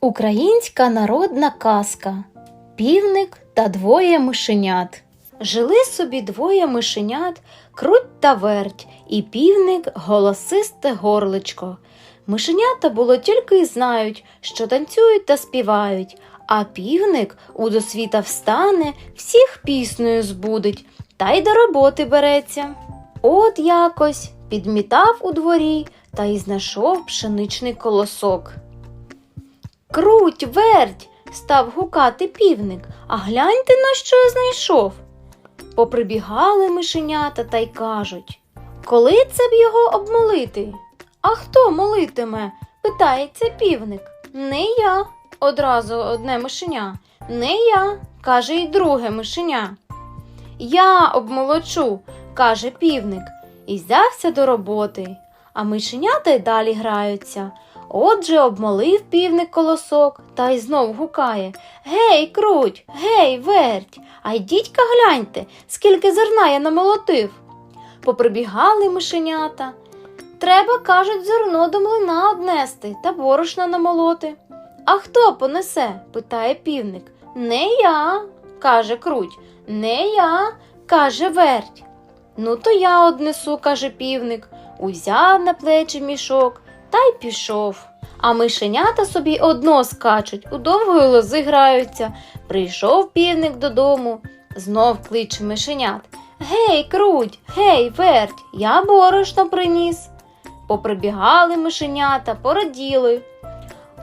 Українська народна казка Півник та двоє мишенят. Жили собі двоє мишенят, круть та верть, і півник голосисте горличко. Мишенята було тільки й знають, що танцюють та співають, а півник у досвіта встане, всіх піснею збудить, та й до роботи береться. От якось підмітав у дворі та й знайшов пшеничний колосок. Круть, верть, став гукати півник, а гляньте на що я знайшов. Поприбігали мишенята та й кажуть Коли це б його обмолити? А хто молитиме? питається півник. Не я, одразу одне мишеня. Не я, каже й друге мишеня. Я обмолочу, каже півник, і взявся до роботи. А мишенята й далі граються. Отже, обмолив півник колосок та й знов гукає Гей, круть, гей, верть, а йдіть-ка гляньте, скільки зерна я намолотив. Поприбігали мишенята. Треба, кажуть, зерно до млина однести та борошна намолоти. А хто понесе? питає півник. Не я, каже круть. Не я, каже верть. Ну, то я однесу, каже півник, узяв на плечі мішок та й пішов. А мишенята собі одно скачуть, у довгої лози граються. Прийшов півник додому, знов кличе мишенят. Гей, круть, гей, верть, я борошно приніс. Поприбігали мишенята, пораділи.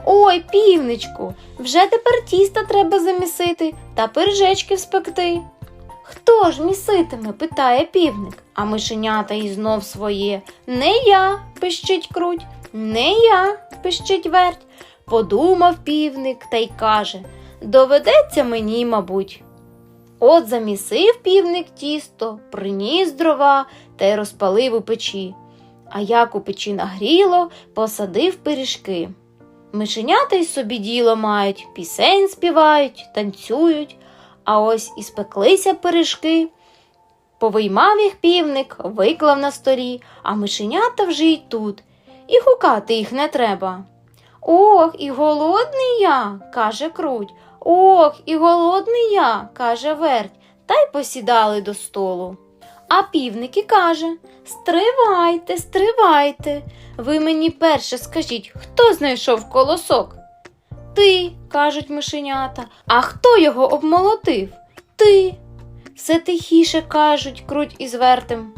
Ой, півничку, вже тепер тіста треба замісити та пиріжечки вспекти. Хто ж міситиме? питає півник, а мишенята й знов своє. Не я, пищить круть, не я, пищить верть. Подумав півник та й каже доведеться мені, мабуть. От замісив півник тісто, приніс дрова та й розпалив у печі. А як у печі нагріло, посадив пиріжки. Мишенята й собі діло мають, пісень співають, танцюють, а ось і спеклися пиріжки. Повиймав їх півник, виклав на столі, а мишенята вже й тут, і гукати їх не треба. Ох, і голодний я, каже круть. Ох, і голодний я, каже верть, та й посідали до столу. А півник і каже Стривайте, стривайте. Ви мені перше скажіть, хто знайшов колосок? Ти, кажуть мишенята, а хто його обмолотив? Ти. Все тихіше кажуть, круть із вертем.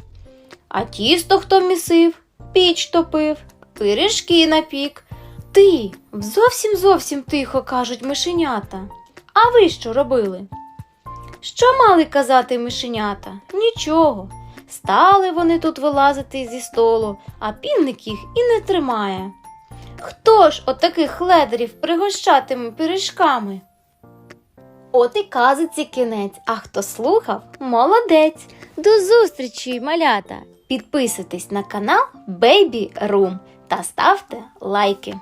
А тісто хто місив, піч топив, пиріжки напік. Ти зовсім зовсім тихо кажуть мишенята. А ви що робили? Що мали казати мишенята? Нічого. Стали вони тут вилазити зі столу, а півник їх і не тримає. Хто ж отаких ледарів пригощатиме пиріжками? От і казиці кінець, а хто слухав, молодець. До зустрічі, малята! Підписуйтесь на канал Baby Room та ставте лайки.